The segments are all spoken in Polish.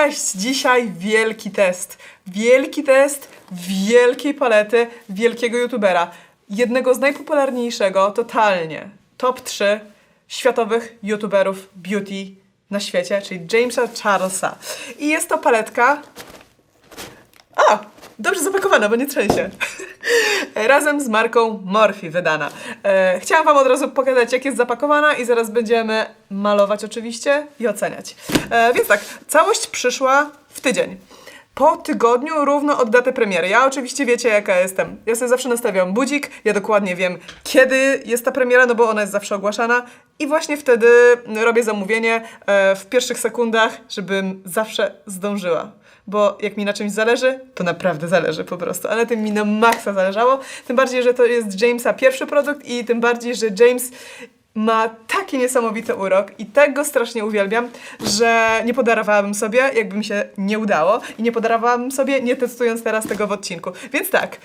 Cześć! Dzisiaj wielki test. Wielki test wielkiej palety wielkiego youtubera. Jednego z najpopularniejszego, totalnie, top 3 światowych youtuberów beauty na świecie, czyli Jamesa Charlesa. I jest to paletka a, dobrze zapakowana, bo nie trzęsie. Razem z marką Morphe wydana. E, chciałam Wam od razu pokazać, jak jest zapakowana i zaraz będziemy malować oczywiście i oceniać. E, więc tak, całość przyszła w tydzień. Po tygodniu równo od daty premiery. Ja oczywiście wiecie, jaka jestem. Ja sobie zawsze nastawiam budzik, ja dokładnie wiem, kiedy jest ta premiera, no bo ona jest zawsze ogłaszana i właśnie wtedy robię zamówienie e, w pierwszych sekundach, żebym zawsze zdążyła bo jak mi na czymś zależy, to naprawdę zależy po prostu, ale tym mi na maksa zależało, tym bardziej, że to jest Jamesa pierwszy produkt i tym bardziej, że James ma taki niesamowity urok i tak go strasznie uwielbiam, że nie podarowałabym sobie, jakby mi się nie udało i nie podarowałabym sobie, nie testując teraz tego w odcinku. Więc tak,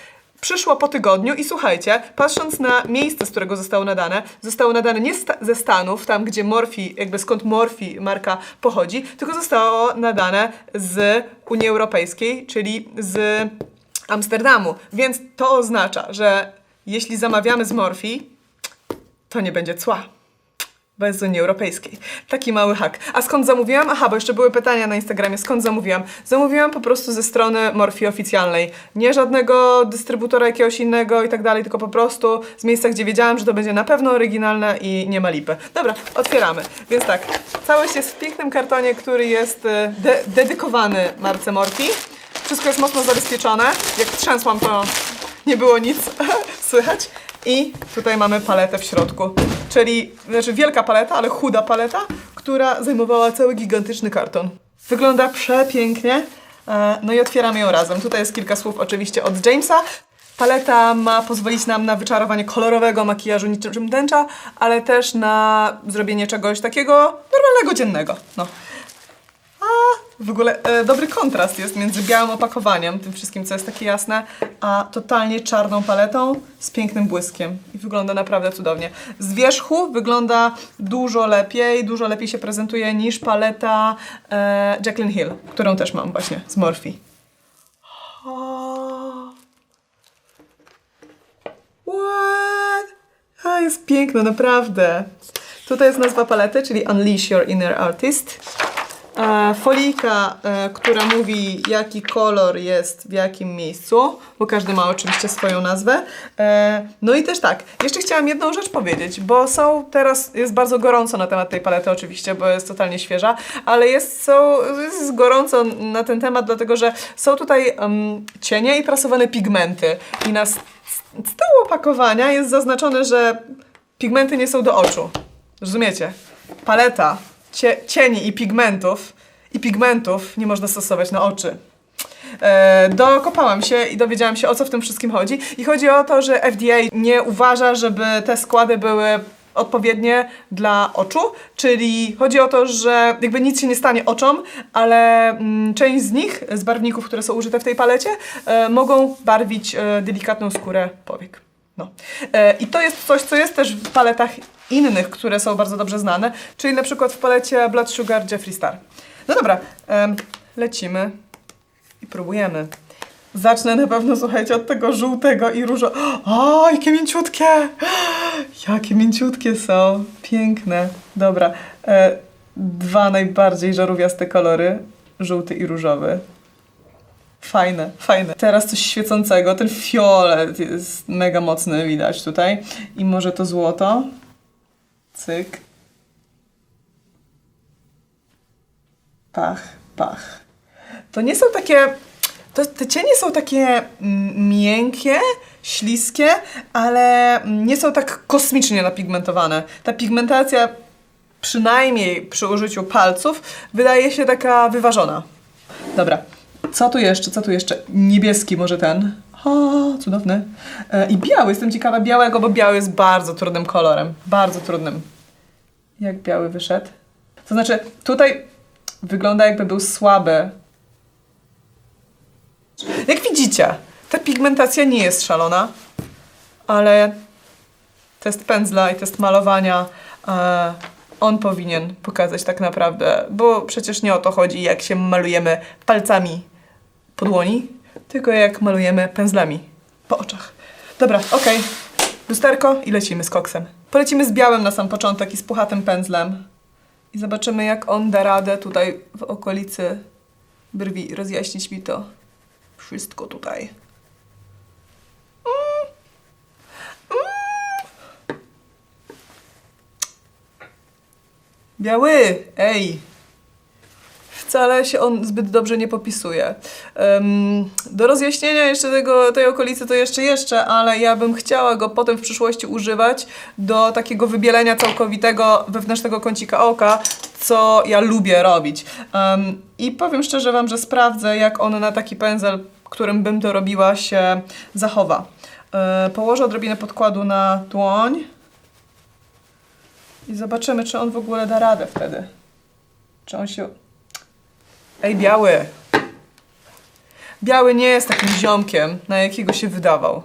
przyszło po tygodniu i słuchajcie, patrząc na miejsce, z którego zostało nadane, zostało nadane nie sta- ze Stanów, tam gdzie Morphe, jakby skąd Morphe marka pochodzi, tylko zostało nadane z Unii Europejskiej, czyli z Amsterdamu. Więc to oznacza, że jeśli zamawiamy z Morphe, to nie będzie cła. Bo jest z Unii Europejskiej. Taki mały hak. A skąd zamówiłam? Aha, bo jeszcze były pytania na Instagramie, skąd zamówiłam? Zamówiłam po prostu ze strony Morphe oficjalnej. Nie żadnego dystrybutora jakiegoś innego i tak dalej, tylko po prostu z miejsca, gdzie wiedziałam, że to będzie na pewno oryginalne i nie ma lipy. Dobra, otwieramy. Więc tak, całość jest w pięknym kartonie, który jest e, de- dedykowany marce Morphe. Wszystko jest mocno zabezpieczone. Jak trzęsłam, to nie było nic słychać. I tutaj mamy paletę w środku, czyli znaczy wielka paleta, ale chuda paleta, która zajmowała cały gigantyczny karton. Wygląda przepięknie. E, No i otwieramy ją razem. Tutaj jest kilka słów oczywiście od Jamesa. Paleta ma pozwolić nam na wyczarowanie kolorowego makijażu niczym tęcza, ale też na zrobienie czegoś takiego normalnego, dziennego. No. A w ogóle e, dobry kontrast jest między białym opakowaniem, tym wszystkim, co jest takie jasne, a totalnie czarną paletą z pięknym błyskiem. I wygląda naprawdę cudownie. Z wierzchu wygląda dużo lepiej, dużo lepiej się prezentuje niż paleta e, Jacqueline Hill, którą też mam właśnie z Morphe. What? A, jest piękna, naprawdę. Tutaj jest nazwa palety, czyli Unleash Your Inner Artist. E, folika, e, która mówi, jaki kolor jest w jakim miejscu, bo każdy ma oczywiście swoją nazwę. E, no i też tak, jeszcze chciałam jedną rzecz powiedzieć, bo są teraz, jest bardzo gorąco na temat tej palety oczywiście, bo jest totalnie świeża, ale jest, są, jest gorąco na ten temat, dlatego że są tutaj em, cienie i prasowane pigmenty i na, tyłu opakowania jest zaznaczone, że pigmenty nie są do oczu. Rozumiecie? Paleta cie, cieni i pigmentów i pigmentów nie można stosować na oczy. E, dokopałam się i dowiedziałam się o co w tym wszystkim chodzi. I chodzi o to, że FDA nie uważa, żeby te składy były odpowiednie dla oczu, czyli chodzi o to, że jakby nic się nie stanie oczom, ale mm, część z nich, z barwników, które są użyte w tej palecie, e, mogą barwić e, delikatną skórę powiek. No. E, I to jest coś, co jest też w paletach innych, które są bardzo dobrze znane, czyli na przykład w palecie Blood Sugar Jeffree Star. No dobra, lecimy i próbujemy. Zacznę na pewno, słuchajcie, od tego żółtego i różo. O, jakie mięciutkie! Jakie mięciutkie są. Piękne. Dobra. E, dwa najbardziej żarówiaste kolory. Żółty i różowy. Fajne, fajne. Teraz coś świecącego. Ten fiolet jest mega mocny, widać tutaj. I może to złoto. Cyk. Pach, pach. To nie są takie. To, te cienie są takie mm, miękkie, śliskie, ale nie są tak kosmicznie napigmentowane. Ta pigmentacja, przynajmniej przy użyciu palców, wydaje się taka wyważona. Dobra, co tu jeszcze, co tu jeszcze? Niebieski może ten. O, cudowny. E, I biały, jestem ciekawa białego, bo biały jest bardzo trudnym kolorem. Bardzo trudnym. Jak biały wyszedł? To znaczy, tutaj wygląda jakby był słaby. Jak widzicie, ta pigmentacja nie jest szalona, ale test pędzla i test malowania e, on powinien pokazać tak naprawdę, bo przecież nie o to chodzi, jak się malujemy palcami po dłoni, tylko jak malujemy pędzlami po oczach. Dobra, okej. Lusterko i lecimy z koksem. Polecimy z białym na sam początek i z puchatym pędzlem. I zobaczymy, jak on da radę tutaj w okolicy brwi rozjaśnić mi to wszystko tutaj. Biały! Ej! Wcale się on zbyt dobrze nie popisuje. Em, do rozjaśnienia jeszcze tego, tej okolicy to jeszcze jeszcze, ale ja bym chciała go potem w przyszłości używać do takiego wybielenia całkowitego wewnętrznego kącika oka, co ja lubię robić. Em, I powiem szczerze Wam, że sprawdzę, jak on na taki pędzel, którym bym to robiła, się zachowa. E, położę odrobinę podkładu na dłoń. I zobaczymy, czy on w ogóle da radę wtedy. Czy on się. Ej, biały! Biały nie jest takim ziomkiem, na jakiego się wydawał.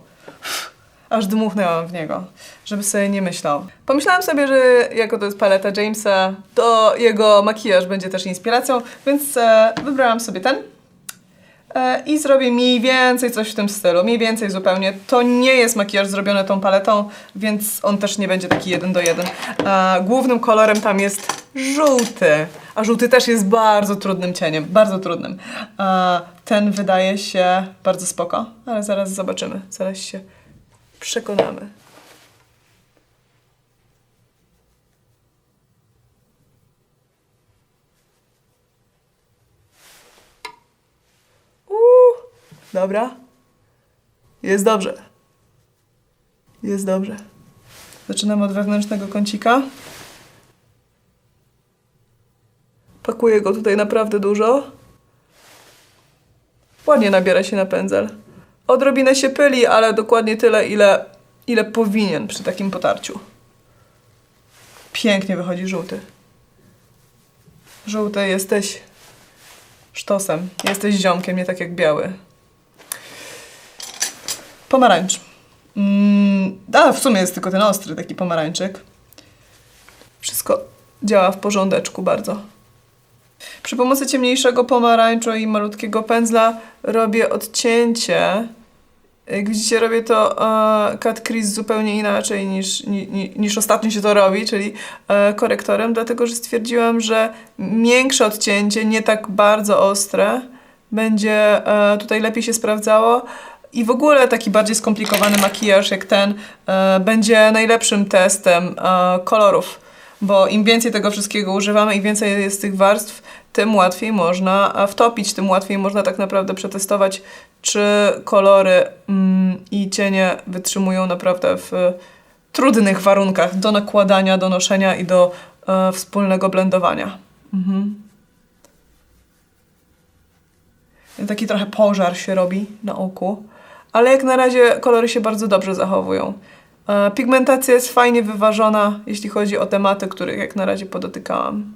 Aż dmuchnęłam w niego, żeby sobie nie myślał. Pomyślałam sobie, że jako to jest paleta Jamesa, to jego makijaż będzie też inspiracją, więc e, wybrałam sobie ten. E, I zrobię mniej więcej coś w tym stylu, mniej więcej zupełnie. To nie jest makijaż zrobiony tą paletą, więc on też nie będzie taki jeden do jeden. E, głównym kolorem tam jest żółty, a żółty też jest bardzo trudnym cieniem, bardzo trudnym. E, ten wydaje się bardzo spoko, ale zaraz zobaczymy, zaraz się przekonamy. Uuu, dobra. Jest dobrze. Jest dobrze. Zaczynam od wewnętrznego kącika. Pakuję go tutaj naprawdę dużo. Ładnie nabiera się na pędzel. Odrobinę się pyli, ale dokładnie tyle, ile, ile powinien przy takim potarciu. Pięknie wychodzi żółty. Żółty jesteś sztosem. Jesteś ziomkiem, nie tak jak biały. Pomarańcz. Mm, a, w sumie jest tylko ten ostry taki pomarańczyk. Wszystko działa w porządeczku bardzo. Przy pomocy ciemniejszego pomarańczu i malutkiego pędzla robię odcięcie. Jak widzicie, robię to e, cut crease zupełnie inaczej niż, ni, ni, niż ostatnio się to robi, czyli e, korektorem, dlatego że stwierdziłam, że większe odcięcie, nie tak bardzo ostre, będzie e, tutaj lepiej się sprawdzało. I w ogóle taki bardziej skomplikowany makijaż jak ten e, będzie najlepszym testem kolorów, bo im więcej tego wszystkiego używamy i więcej jest tych warstw, tym łatwiej można wtopić, tym łatwiej można tak naprawdę przetestować, czy kolory mm, i cienie wytrzymują naprawdę w e, trudnych warunkach do nakładania, do noszenia i do e, wspólnego blendowania. Mhm. Taki trochę pożar się robi na oku, ale jak na razie kolory się bardzo dobrze zachowują. E, Pigmentacja jest fajnie wyważona, jeśli chodzi o tematy, których jak na razie podotykałam.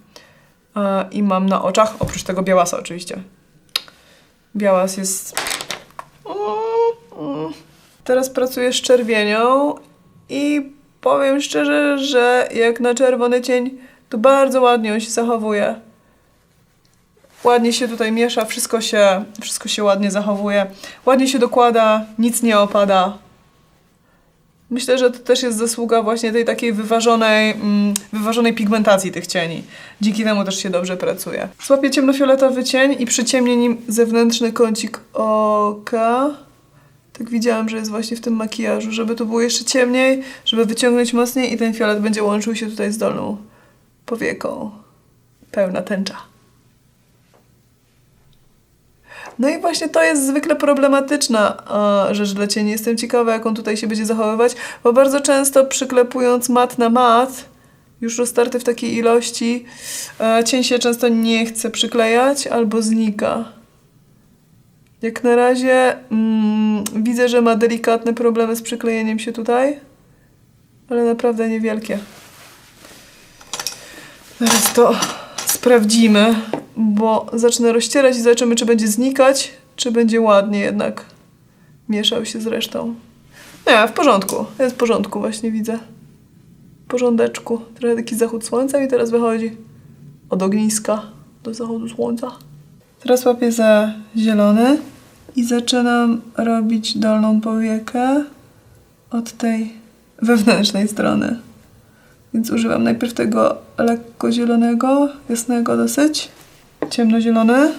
E, I mam na oczach, oprócz tego białasa oczywiście. Białas jest... Teraz pracuję z czerwienią i powiem szczerze, że jak na czerwony cień, to bardzo ładnie on się zachowuje. Ładnie się tutaj miesza, wszystko się, wszystko się ładnie zachowuje. Ładnie się dokłada, nic nie opada. Myślę, że to też jest zasługa właśnie tej takiej wyważonej, mm, wyważonej pigmentacji tych cieni. Dzięki temu też się dobrze pracuje. Złapię ciemnofioletowy cień i przyciemnię nim zewnętrzny kącik oka. Tak widziałam, że jest właśnie w tym makijażu, żeby to było jeszcze ciemniej, żeby wyciągnąć mocniej i ten fiolet będzie łączył się tutaj z dolną powieką. Pełna tęcza. No i właśnie to jest zwykle problematyczna e, rzecz dla cieni. Jestem ciekawa, jak on tutaj się będzie zachowywać, bo bardzo często przyklepując mat na mat, już roztarty w takiej ilości, e, cień się często nie chce przyklejać albo znika. Jak na razie mm, widzę, że ma delikatne problemy z przyklejeniem się tutaj, ale naprawdę niewielkie. Zaraz to sprawdzimy, bo zacznę rozcierać i zobaczymy, czy będzie znikać, czy będzie ładnie jednak mieszał się z resztą. Nie, w porządku. Jest w porządku, właśnie widzę. porządeczku. Trochę taki zachód słońca i teraz wychodzi od ogniska do zachodu słońca. Teraz łapię za zielony i zaczynam robić dolną powiekę od tej wewnętrznej strony. Więc używam najpierw tego lekko zielonego, jasnego dosyć, ciemnozielony.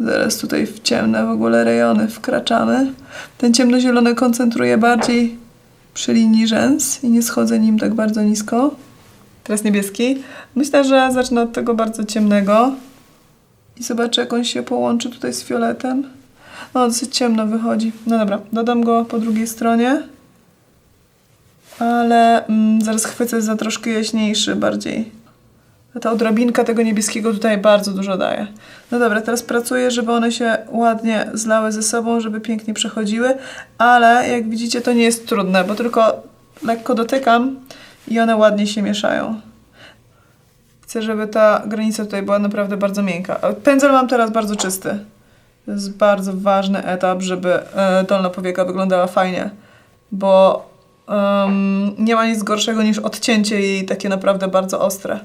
Zaraz tutaj w ciemne w ogóle rejony wkraczamy. Ten ciemnozielony koncentruje bardziej przy linii rzęs i nie schodzę nim tak bardzo nisko. Teraz niebieski. Myślę, że zacznę od tego bardzo ciemnego i zobaczę, jak on się połączy tutaj z fioletem. No, dosyć ciemno wychodzi. No dobra, dodam go po drugiej stronie. Ale mm, zaraz chwycę za troszkę jaśniejszy bardziej. Ta odrobinka tego niebieskiego tutaj bardzo dużo daje. No dobra, teraz pracuję, żeby one się ładnie zlały ze sobą, żeby pięknie przechodziły, ale jak widzicie to nie jest trudne, bo tylko lekko dotykam i one ładnie się mieszają. Chcę, żeby ta granica tutaj była naprawdę bardzo miękka. Pędzel mam teraz bardzo czysty. To jest bardzo ważny etap, żeby e, dolna powieka wyglądała fajnie, bo em, nie ma nic gorszego niż odcięcie jej takie naprawdę bardzo ostre.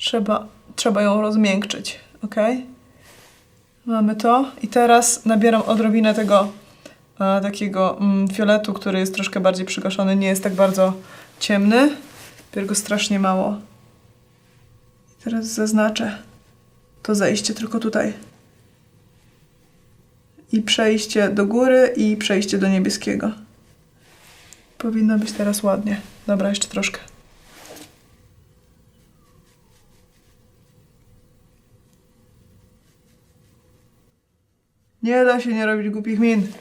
Trzeba, trzeba ją rozmiękczyć, ok? Mamy to i teraz nabieram odrobinę tego e, takiego mm, fioletu, który jest troszkę bardziej przygaszony, nie jest tak bardzo ciemny, biorę go strasznie mało. I teraz zaznaczę to zejście tylko tutaj. I przejście do góry i przejście do niebieskiego. Powinno być teraz ładnie. Dobra, jeszcze troszkę. Nie da się nie robić głupich min.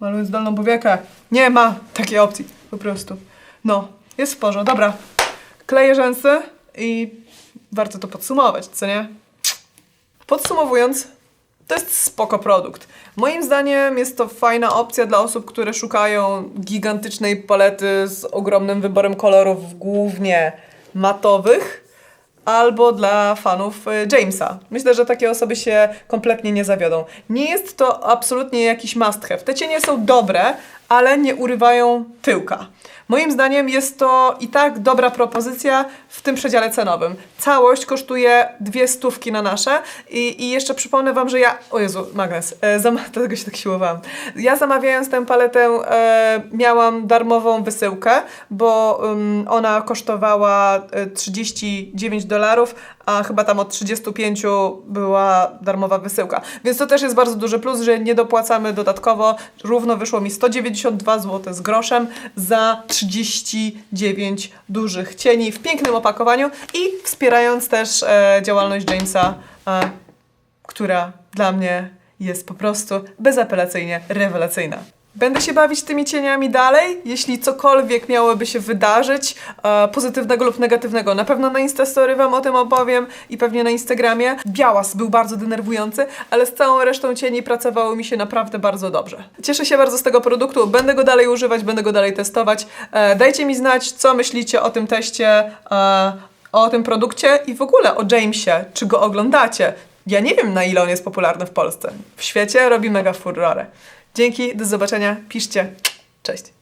Malując dolną powiekę. Nie ma takiej opcji. Po prostu. No, jest w porządku. Dobra. Kleję rzęsy i warto to podsumować, co nie? Podsumowując, to jest spoko produkt. Moim zdaniem jest to fajna opcja dla osób, które szukają gigantycznej palety z ogromnym wyborem kolorów, głównie matowych, albo dla fanów y, Jamesa. Myślę, że takie osoby się kompletnie nie zawiodą. Nie jest to absolutnie jakiś must have. Te cienie są dobre, ale nie urywają tyłka. Moim zdaniem jest to i tak dobra propozycja w tym przedziale cenowym. Całość kosztuje dwie stówki na nasze i, i jeszcze przypomnę Wam, że ja... O Jezu, magnes, e, zam... dlatego się tak siłowałam. Ja zamawiając tę paletę e, miałam darmową wysyłkę, bo ym, ona kosztowała e, 39 dolarów, a chyba tam od 35 była darmowa wysyłka. Więc to też jest bardzo duży plus, że nie dopłacamy dodatkowo. Równo wyszło mi 192 zł z groszem za 39 dużych cieni w pięknym opakowaniu i wspierając też e, działalność Jamesa, e, która dla mnie jest po prostu bezapelacyjnie rewelacyjna. Będę się bawić tymi cieniami dalej, jeśli cokolwiek miałoby się wydarzyć, e, pozytywnego lub negatywnego. Na pewno na Instastory Wam o tym opowiem i pewnie na Instagramie. Białas był bardzo denerwujący, ale z całą resztą cieni pracowało mi się naprawdę bardzo dobrze. Cieszę się bardzo z tego produktu, będę go dalej używać, będę go dalej testować. E, dajcie mi znać, co myślicie o tym teście, e, o tym produkcie i w ogóle o Jamesie. Czy go oglądacie? Ja nie wiem, na ile on jest popularny w Polsce. W świecie robi mega furorę. Dzięki, do zobaczenia, piszcie. Cześć.